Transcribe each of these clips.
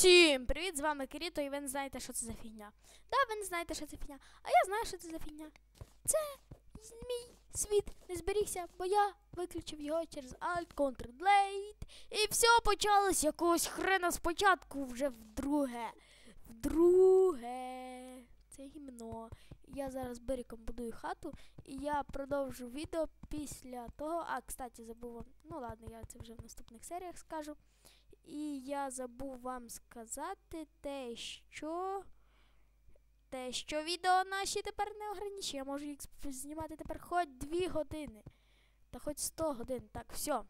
Всім привіт, з вами Киріто, і ви не знаєте, що це за фігня. Да, ви не знаєте, що це фігня. А я знаю, що це за фігня. Це мій світ не зберігся, бо я виключив його через Alt Ctrl Delete. І все почалось якогось хрена спочатку вже вдруге. Вдруге. Це гімно. Я зараз беріком будую хату, і я продовжу відео після того. А, кстати, забув. Ну ладно, я це вже в наступних серіях скажу. І я забув вам сказати те, що. Те, що відео наші тепер не ограничені. Я можу їх знімати тепер хоч 2 години. Та хоч 100 годин. Так, все.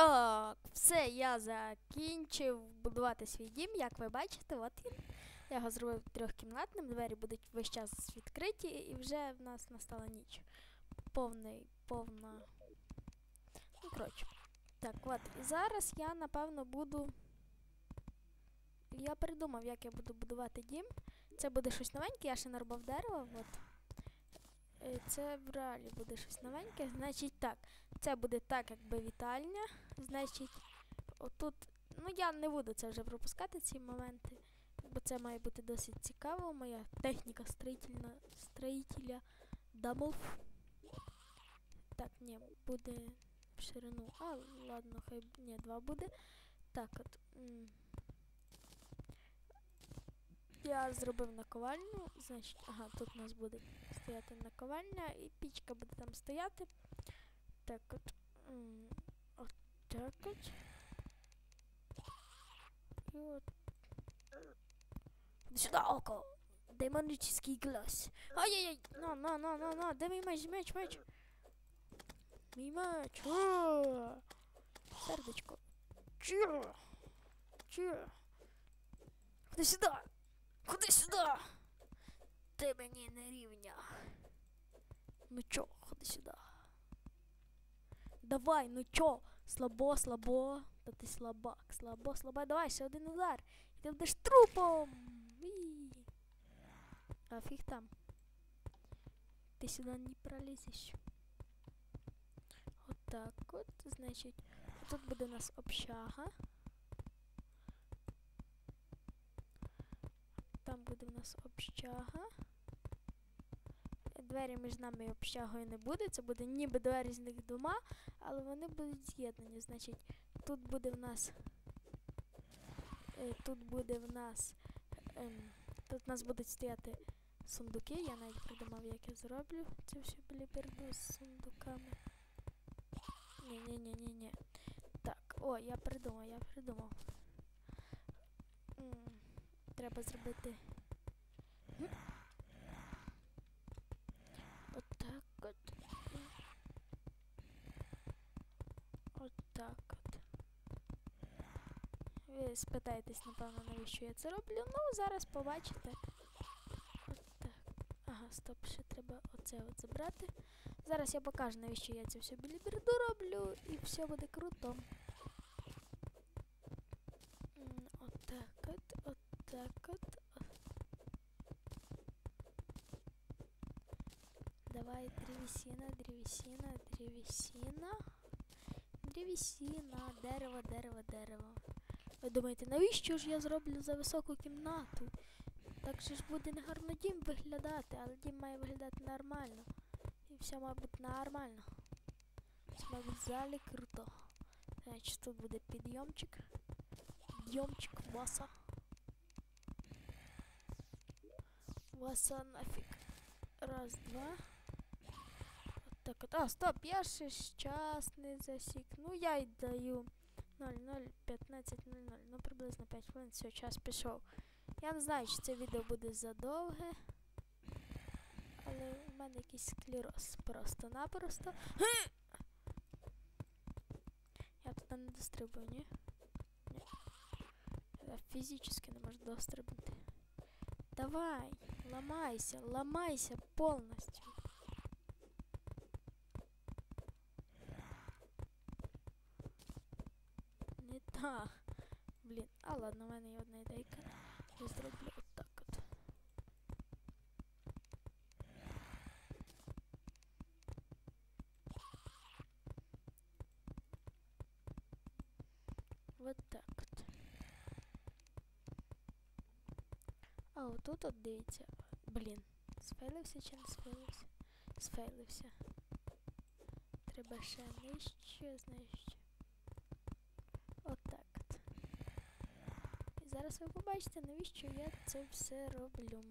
Так, все, я закінчив будувати свій дім, як ви бачите, от він. Я його зробив трьохкімнатним, двері будуть весь час відкриті, і вже в нас настала ніч. Повний, повна. Ну, коротше. Так, от. Зараз я, напевно, буду. Я придумав, як я буду будувати дім. Це буде щось новеньке, я ще нарубав дерево, от. Е, Це в реалі буде щось новеньке. Значить так, це буде так, якби вітальня. Значить, отут. Ну я не буду це вже пропускати ці моменти, бо це має бути досить цікаво. Моя техніка строїтельна, строїтеля домов. Так, ні, буде в ширину. А, ладно, хай ні, два буде. Так, от. Я зробив наковальню, значить, ага, тут у нас буде стояти наковальня і пічка буде там стояти. Так от. От так от. І от. Іди Сюди око. Демонический глаз. Ай-яй-яй! На, на, на, на, на, де мій меч, меч, меч? Мій меч. А! Сердечко. Чу. Чу. Ходи сюди. Ходи сюди. Ти мені не рівня. Ну чо, ходи сюди. Давай, ну чо? Слабо, слабо. Та ти слабак, слабо, слабо. Давай, ще один удар. І ти будеш трупом. А фіг там. Ти сюди не пролізеш. Отак от, значить, тут буде у нас общага. Там буде у нас общага. Двері між нами і общагою не буде. Це буде ніби два різних дома, але вони будуть з'єднані. Значить, тут буде в нас. е, Тут буде в нас. ем, Тут у нас будуть стояти сундуки. Я навіть придумав, як я зроблю цю всю біліберду з сундуками. Ні-ні-ні-ні-ні. Так, о, я придумав, я придумав. Треба зробити. М. Отак от. І Отак от. Ви спитаєтесь, напевно, навіщо я це роблю. Ну, зараз побачите. Отак. Ага, стоп, ще треба оце от забрати. Зараз я покажу, навіщо я цю всю біліберду роблю, і все буде круто. Отак от, отак от. Давай древесина, древесина, древесина. Древесина, дерево, дерево, дерево. Ви думаєте, навіщо ж я зроблю за високу кімнату? Так же ж буде негарно дім виглядати, але дім має виглядати нормально. І все має бути нормально. Все має бути круто. Значить, тут буде підйомчик. Підйомчик, васа. Васа нафіг. Раз, два. От так от. А, стоп, я ще час не засік. Ну я й даю 00.15.00. Ну приблизно 5 хвилин. Все, час пішов. Я не знаю, чи це відео буде задовге. Але у мене якийсь склероз просто-напросто. Я туди не дострибую, ні? Ні. Я фізично не можу дострибнути. Давай, ламайся, ламайся повністю. Так. Блін, а ладно, в мене є одна ідейка. Я зроблю отак от. Вот так от. А отут от дивіться. Блін. Сфейлився чи не сфейлився? Сфейлився. Треба ще нижче, значить. Отак от. І зараз ви побачите, навіщо я це все роблю.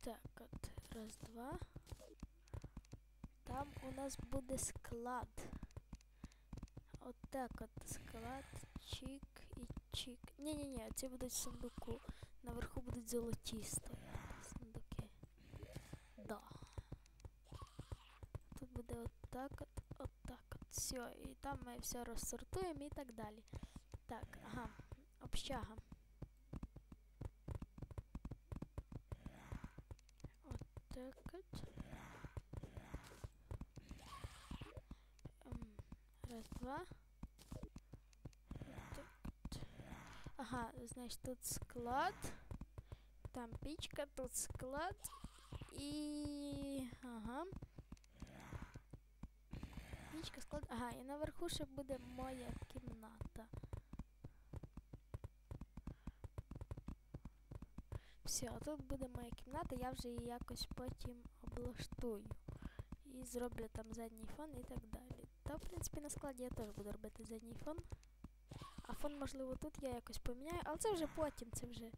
Так, от. Раз, два. Там у нас буде склад. От так от склад, чик і чик. Ні-ні-ні, ці будуть в сундуку. Наверху будуть золоті стояти сундуки. Да. Тут буде отак от, отак от. Все, і там ми все розсортуємо і так далі. Так, ага, общага. Отак от. Ем, Раз, два. Отак от. Ага, значить тут склад. Там пічка, тут склад. І. Ага. Пічка, склад. Ага, і наверху ще буде моя кімната. Все, тут буде моя кімната, я вже її якось потім облаштую. І зроблю там задній фон і так далі. Та, в принципі, на складі я теж буду робити задній фон. А фон, можливо, тут я якось поміняю, але це вже потім, це вже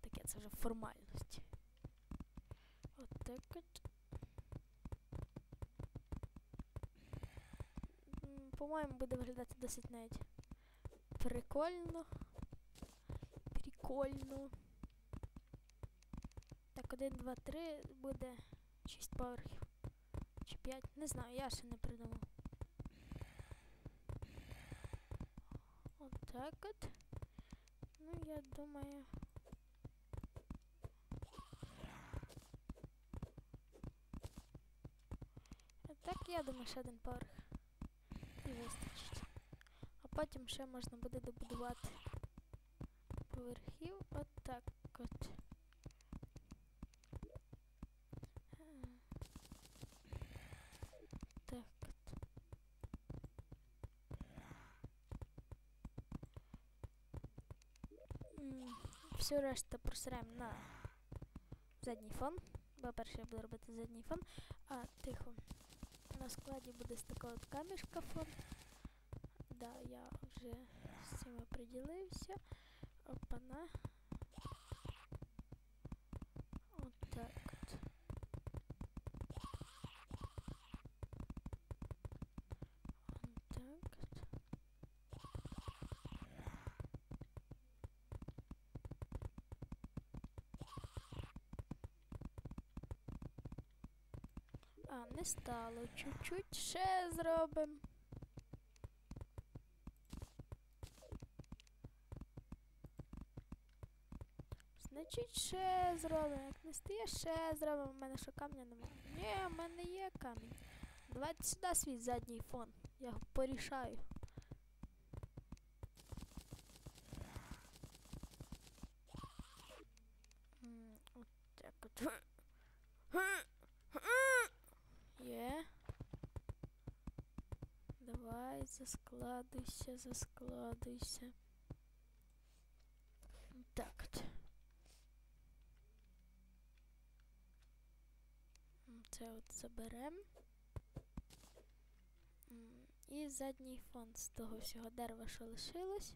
таке, це вже формальність. От так от. М, По-моєму, буде виглядати досить навіть прикольно. Прикольно. Так, 1, 2, 3 буде 6 поверхів. Чи 5, не знаю, я ще не придумав. От от. Ну, я думаю. Так, я думаю, ще один поверх. І вистачить. А потім ще можна буде добудувати поверхів. От так от. Е, Так от. М, Всю решту просираємо на задній фон. Бо перше я буду робити задній фон. На складі буде така от камішка фон. Да, я вже з цим оприділився. Опана. От так от. От так от. А, не стало. Чуть-чуть ще зробимо. Значить, ще зробимо. Як не стає, ще зробимо. У мене що камня немає. Ні, у мене є камінь. Давайте сюди свій задній фон. Я його порішаю. М, От так от. Є. Давай, заскладуйся, заскладуйся. Так. Це от заберем. І задній фон з того всього дерева, що лишилось.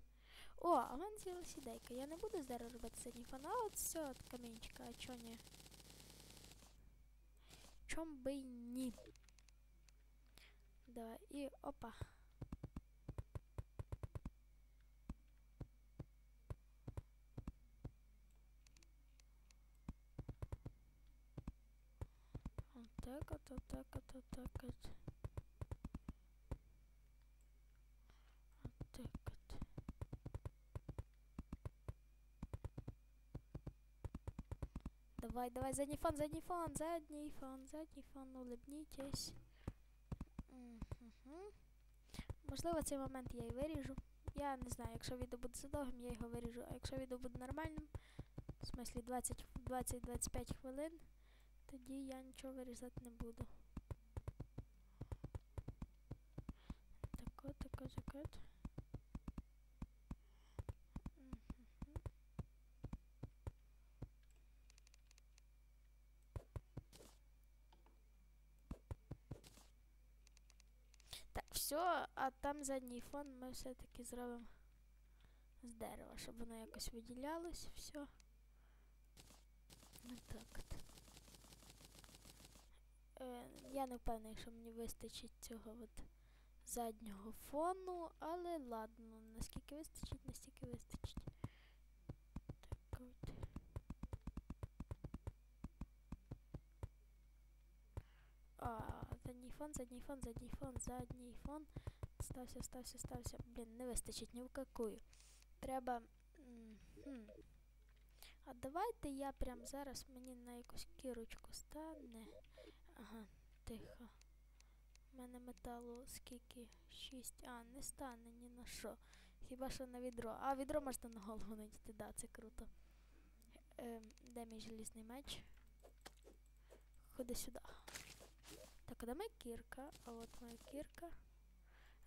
О, а в мене з'явилась ідейка. Я не буду з робити задній фон, а от все от камінчика, а чо ні? Чом би ні? Давай, і опа. Отак от, от, отак от. Давай, давай, задній фон, задній фон, задній фон, задній фон, улыбнітесь. Мгм. Можливо, цей момент я і виріжу. Я не знаю, якщо відео буде задовгим, я його виріжу. А якщо відео буде нормальним, в смислі 20-25 хвилин, тоді я нічого вирізати не буду. Так от, так от, так от. Мгм. Так, все, а там задній фон ми все-таки зробимо з дерева, щоб воно якось виділялось, все. Ну так от. Е, я не впевнений, що мені вистачить цього от заднього фону, але ладно, наскільки вистачить, настільки вистачить. Так от. А, задній фон, задній фон, задній фон, задній фон. Стався, стався, стався. Блін, не вистачить ні в какую. Треба. хм. А давайте я прям зараз мені на якусь кірочку стане. Ага, тихо. У мене металу скільки? Шість. А, не стане ні на що. Хіба що на відро. А, відро можна на голову надіти, да, це круто. Ем, де мій желізний меч? Ходи сюди. Так, а де моя кірка? А от моя кірка.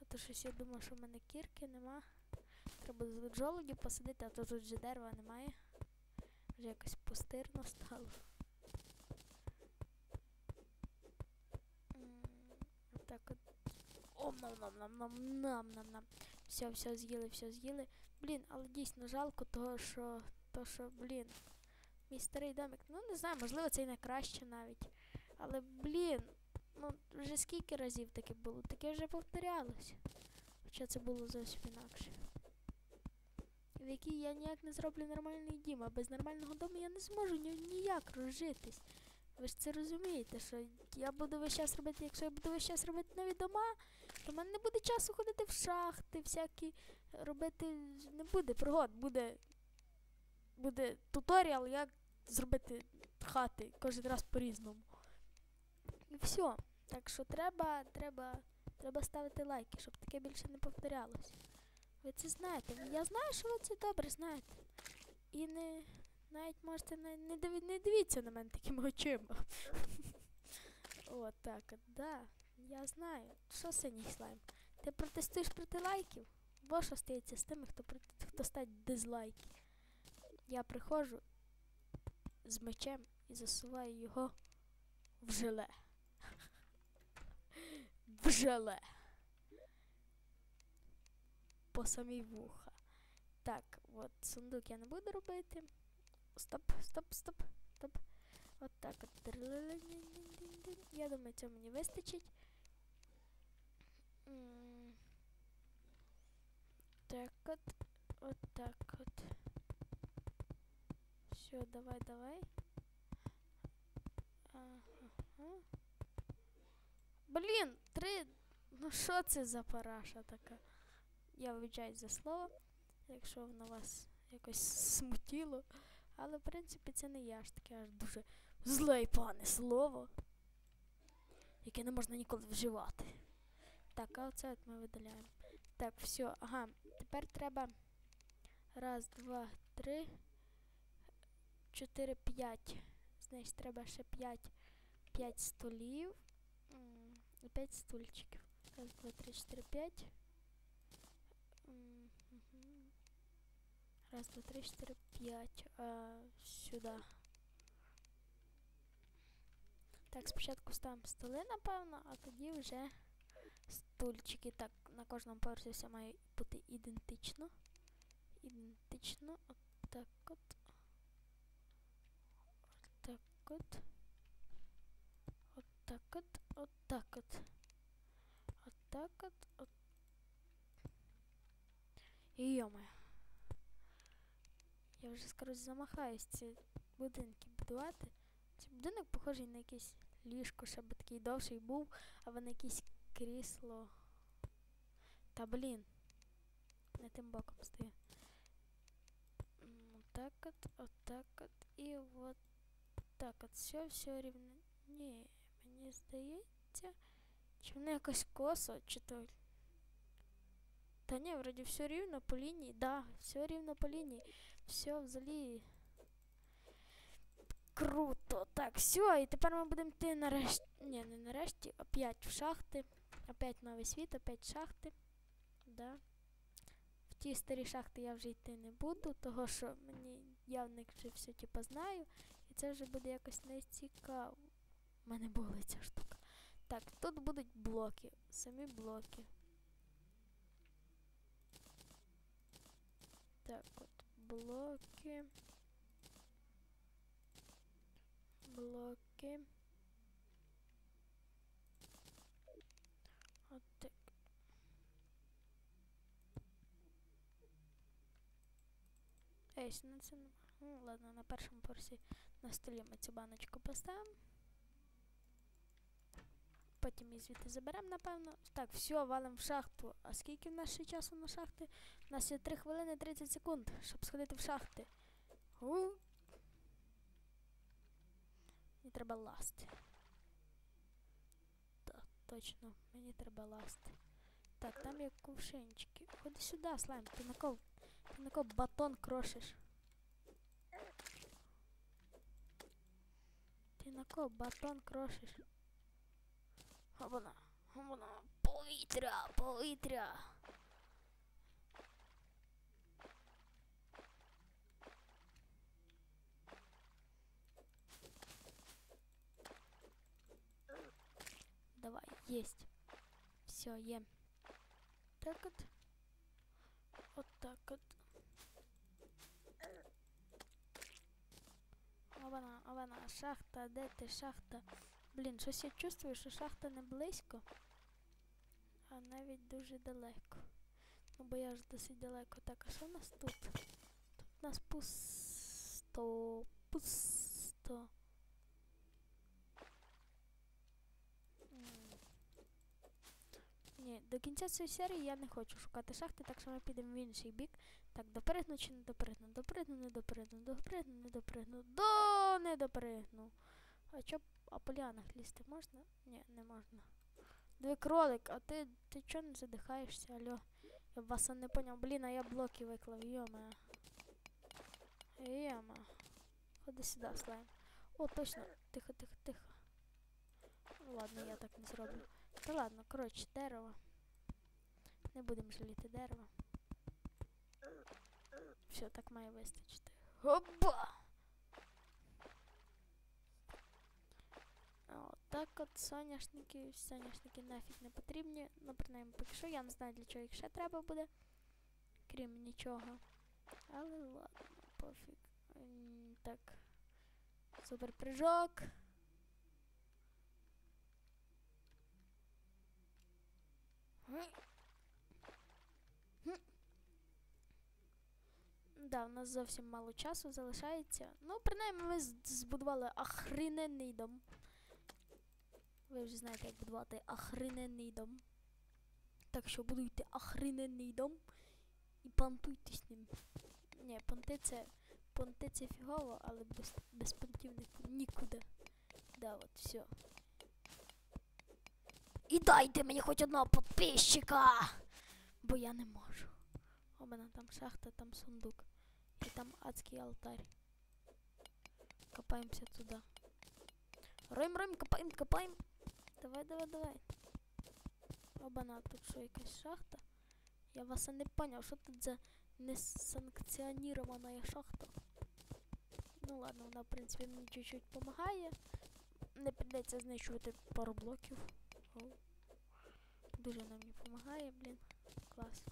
А то щось я думаю, що в мене кірки нема. Треба тут жолуді посадити, а то тут же дерева немає. Вже якось пустирно стало. Так от. О, нам нам нам нам нам нам нам. Все, все з'їли, все з'їли. Блін, але дійсно жалко того, що. То, що, блін. Мій старий домик. Ну, не знаю, можливо, це і не краще навіть. Але, блін, ну, вже скільки разів таке було? Таке вже повторялось. Хоча це було зовсім інакше. В якій я ніяк не зроблю нормальний дім, а без нормального дому я не зможу ні, ніяк розжитись. Ви ж це розумієте, що я буду весь час робити, якщо я буду весь час робити нові дома, то в мене не буде часу ходити в шахти, всякі робити не буде пригод, буде, буде туторіал, як зробити хати кожен раз по-різному. І все. Так що треба, треба, треба ставити лайки, щоб таке більше не повторялось. Ви це знаєте. Я знаю, що ви це добре знаєте. І не навіть можете не, не, диві, не дивіться на мене такими очима. От так да. Я знаю. Що синій слайм? Ти протестуєш проти лайків? Бо що стається з тими, хто хто ставить дизлайки. Я приходжу з мечем і засуваю його в желе. В желе. По самій вуха. Так, от сундук я не буду робити. Стоп, стоп, стоп, стоп. От так от. Я думаю, цього мені вистачить. Так от. От так от. Все, давай, давай. Ага. Блін, три. Ну що це за параша така? Я вибачаюсь за слово, якщо воно вас якось смутіло. Але в принципі це не я ж таке аж дуже зле і пане слово, яке не можна ніколи вживати. Так, а оце от ми видаляємо. Так, все, ага. Тепер треба. Раз, два, три, чотири, п'ять. Значить, треба ще п'ять. П'ять столів. м, І п'ять стульчиків. Раз, два, три, чотири, п'ять. М, мгм. Раз, два, три, чотири, п'ять. А, сюди. Так, спочатку ставимо столи, напевно, а тоді вже стульчики. Так, на кожному поверсі все має бути ідентично. Ідентично. От так от. От так от. От так от. От так от. От так от. От. І йоме. Я вже скоро замахаюсь ці будинки будувати. Цей будинок похожий на якесь ліжко, щоб такий довший був, а на якесь крісло. Та блін. Не тим боком стою. М, Так от, от так от і от так от. Все, все рівно. Ні, Здається. Чи воно якось косо, чи то. Та ні, вроді все рівно по лінії. Да, все рівно по лінії. Все взагалі. Круто. Так, все, і тепер ми будемо йти нарешті. Ні, не нарешті, опять в шахти. Опять новий світ, опять шахти. Да. В ті старі шахти я вже йти не буду, того що мені явник вже все типу знаю. І це вже буде якось нецікаво. У мене була ця штука. Так, тут будуть блоки. Самі блоки. Так, от блоки. Блоки. От так. Ей, на це. Ну, ладно, на першому поверсі на столі ми цю баночку поставимо. Потім її звідти заберемо, напевно. Так, все, валимо в шахту. А скільки в нас ще часу на шахти? У нас є 3 хвилини 30 секунд, щоб сходити в шахти. У. Мені треба ласти. Так, точно, мені треба ласти. Так, там є кувшинчики. Ходи сюди, слайм. Ти на кого? Ти на кого батон крошиш? Ти на кого батон крошиш? Обана, обана, повітря, повітря. Давай, есть. Все, ем. Так от. Вот так от. Ована, ована, шахта, де ти шахта? Блін, щось я чувствую, що шахта не близько, а навіть дуже далеко. Ну, бо я ж досить далеко. Так, а що в нас тут? Тут у нас пусто. Пусто. Ні, до кінця цієї серії я не хочу шукати шахти, так що ми підемо в інший бік. Так, допригну чи не допригну? Допригну, не допригну, допригну, не допригну. До не допригну. А чо а по ліанах лізти можна? Ні, не можна. Диви кролик, а ти ти чого не задихаєшся, алло? Я вас не поняв. Блін, а я блоки виклав, йома. Йома. Ходи сюди, слайм. О, точно. Тихо, тихо, тихо. Ну ладно, я так не зроблю. Та ладно, коротше, дерево. Не будемо жаліти дерево. Все, так має вистачити. Опа! О, так от соняшники, соняшники нафіг не потрібні. Ну, принаймні, поки що я не знаю, для чого їх ще треба буде. Крім нічого. Але ладно, пофіг. Так. Супер прыжок. Да, у нас зовсім мало часу залишається. Ну, принаймні, ми збудували охрененний дом. Ви вже знаєте, як будувати охрененний дом. Так що будуйте охрененний дом і понтуйтесь ним. Ні, понти це. Понти це фігово, але без, без понтів нікуди. Да, от все. І дайте мені хоч одного підписчика! Бо я не можу. У мене там шахта, там сундук. І там адський алтарь. Копаємося туди. Роєм, роєм, копаєм, копаєм. Давай, давай, давай. Обана, тут що якась шахта? Я вас не поняв, що тут за несанкціонірована шахта. Ну ладно, вона, в принципі, мені чуть-чуть допомагає. Не прийдеться знищувати пару блоків. О. Дуже вона мені допомагає, блін. Клас.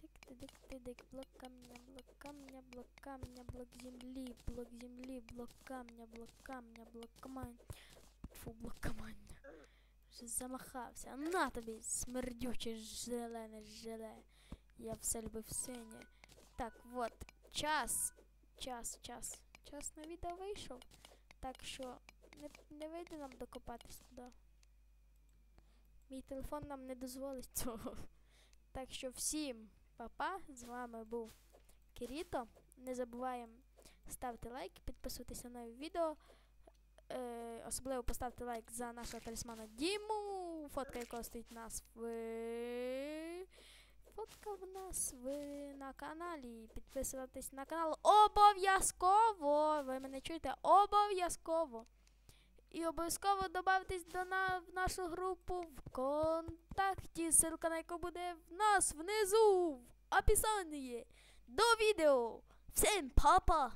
Тик-тидик-тидик, блок камня, блок камня, блок камня, блок землі, блок землі, блок камня, блок камня, блок камня. Фу, блок. Вже замахався. На тобі, смердюче зелене желе. Я все любив синє. Так, от, час. Час, час. Час на відео вийшов. Так що не, не вийде нам докопатись туди. Мій телефон нам не дозволить цього. Так що всім па-па. З вами був Кіріто. Не забуваємо ставити лайк, підписуватися на відео. Е, особливо поставте лайк за нашого талісмана Діму. Фотка якого стоїть нас в. Фотка в нас в на каналі. Підписуватись на канал обов'язково. Ви мене чуєте? Обов'язково. І обов'язково додавайтесь до на, в нашу групу ВКонтакті. Ссылка на яку буде в нас внизу в описанні до відео. Всім папа!